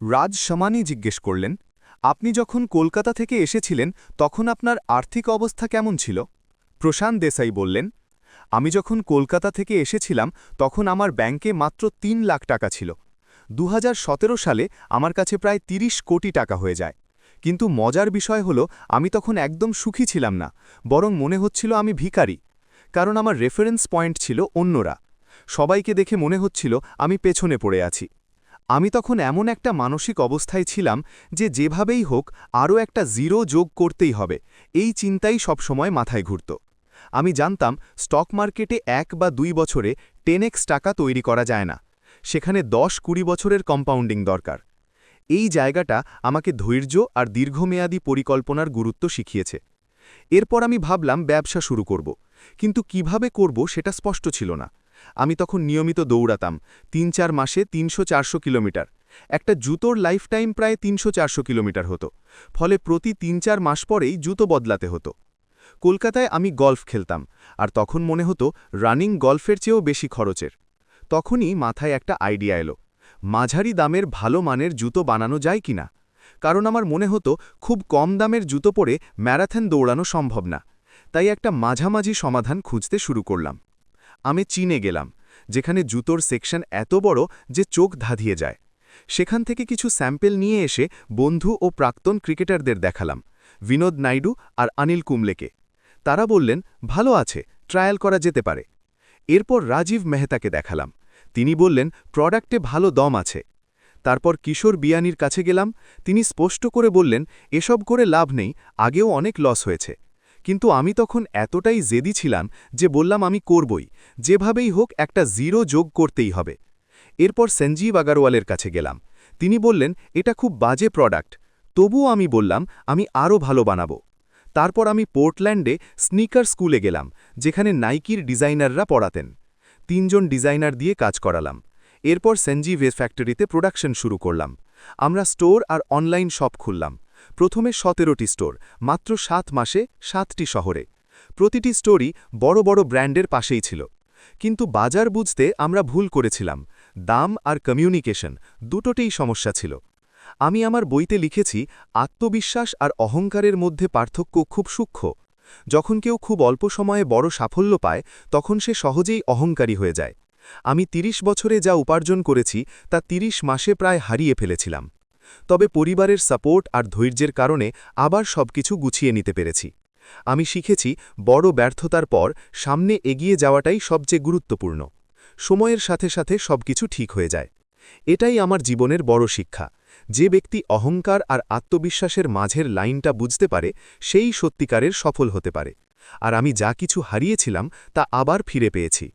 রাজ সমানি জিজ্ঞেস করলেন, আপনি যখন কলকাতা থেকে এসেছিলেন, তখন আপনার আর্থিক অবস্থা কেমন ছিল? প্রশান্ত দেসাই বললেন, আমি যখন কলকাতা থেকে এসেছিলাম, তখন আমার ব্যাংকে মাত্র তিন লাখ টাকা ছিল। দু হাজার সতেরো সালে আমার কাছে প্রায় ৩০ কোটি টাকা হয়ে যায়। কিন্তু মজার বিষয় হল, আমি তখন একদম সুখী ছিলাম না, বরং মনে হচ্ছিল আমি ভিখারি, কারণ আমার রেফারেন্স পয়েন্ট ছিল অন্যরা। সবাইকে দেখে মনে হচ্ছিল আমি পেছনে পড়ে আছি। আমি তখন এমন একটা মানসিক অবস্থায় ছিলাম যে যেভাবেই হোক আরও একটা জিরো যোগ করতেই হবে। এই চিন্তাই সবসময় মাথায় ঘুরত। আমি জানতাম স্টক মার্কেটে এক বা দুই বছরে টেনেক্স টাকা তৈরি করা যায় না। সেখানে দশ কুড়ি বছরের কম্পাউন্ডিং দরকার। এই জায়গাটা আমাকে ধৈর্য আর দীর্ঘমেয়াদী পরিকল্পনার গুরুত্ব শিখিয়েছে। এরপর আমি ভাবলাম ব্যবসা শুরু করব। কিন্তু কীভাবে করব সেটা স্পষ্ট ছিল না। আমি তখন নিয়মিত দৌড়াতাম তিন চার মাসে তিনশো চারশো কিলোমিটার। একটা জুতোর লাইফ টাইম প্রায় তিনশো চারশো কিলোমিটার হতো, ফলে প্রতি তিন চার মাস পরেই জুতো বদলাতে হতো। কলকাতায় আমি গল্ফ খেলতাম, আর তখন মনে হতো রানিং গল্ফের চেয়েও বেশি খরচের। তখনই মাথায় একটা আইডিয়া এলো, মাঝারি দামের ভালো মানের জুতো বানানো যায় কিনা? কারণ আমার মনে হতো খুব কম দামের জুতো পরে ম্যারাথন দৌড়ানো সম্ভব না, তাই একটা মাঝামাঝি সমাধান খুঁজতে শুরু করলাম। আমি চীনে গেলাম, যেখানে জুতোর সেকশন এত বড় যে চোখ ধাঁধিয়ে যায়। সেখান থেকে কিছু স্যাম্পেল নিয়ে এসে বন্ধু ও প্রাক্তন ক্রিকেটারদের দেখালাম, বিনোদ নাইডু আর অনিল কুমলেকে তারা বললেন, ভালো আছে, ট্রায়াল করা যেতে পারে। এরপর রাজীব মেহতাকে দেখালাম। তিনি বললেন, প্রোডাক্টে ভালো দম আছে। তারপর কিশোর বিয়ানির কাছে গেলাম। তিনি স্পষ্ট করে বললেন, এসব করে লাভ নেই, আগেও অনেক লস হয়েছে। কিন্তু আমি তখন এতটাই জেদি ছিলাম যে বললাম আমি করবই, যেভাবেই হোক একটা জিরো যোগ করতেই হবে। এরপর সঞ্জীব আগারওয়ালের কাছে গেলাম। তিনি বললেন, এটা খুব বাজে প্রোডাক্ট তবুও আমি বললাম, আমি আরও ভালো বানাবো। তারপর আমি পোর্টল্যান্ডে স্নিকার স্কুলে গেলাম, যেখানে নাইকির ডিজাইনাররা পড়াতেন। তিনজন ডিজাইনার দিয়ে কাজ করালাম। এরপর সঞ্জীভ ফ্যাক্টরিতে প্রোডাকশন শুরু করলাম। আমরা স্টোর আর অনলাইন শপ খুললাম। প্রথমে সতেরোটি স্টোর, মাত্র সাত মাসে সাতটি শহরে। প্রতিটি স্টোরই বড় বড় ব্র্যান্ডের পাশেই ছিল। কিন্তু বাজার বুঝতে আমরা ভুল করেছিলাম। দাম আর কমিউনিকেশন দুটোতেই সমস্যা ছিল। আমি আমার বইতে লিখেছি, আত্মবিশ্বাস আর অহংকারের মধ্যে পার্থক্য খুব সূক্ষ্ম। যখন কেউ খুব অল্প সময়ে বড় সাফল্য পায়, তখন সে সহজেই অহংকারী হয়ে যায়। আমি ৩০ বছরে যা উপার্জন করেছি, তা ৩০ মাসে প্রায় হারিয়ে ফেলেছিলাম। তবে পরিবারের সাপোর্ট আর ধৈর্যের কারণে আবার সবকিছু গুছিয়ে নিতে পেরেছি। আমি শিখেছি বড় ব্যর্থতার পর সামনে এগিয়ে যাওয়াটাই সবচেয়ে গুরুত্বপূর্ণ। সময়ের সাথে সাথে সবকিছু ঠিক হয়ে যায়। এটাই আমার জীবনের বড় শিক্ষা। যে ব্যক্তি অহংকার আর আত্মবিশ্বাসের মাঝের লাইনটা বুঝতে পারে, সেই সত্যিকারের সফল হতে পারে। আর আমি যা কিছু হারিয়েছিলাম, তা আবার ফিরে পেয়েছি।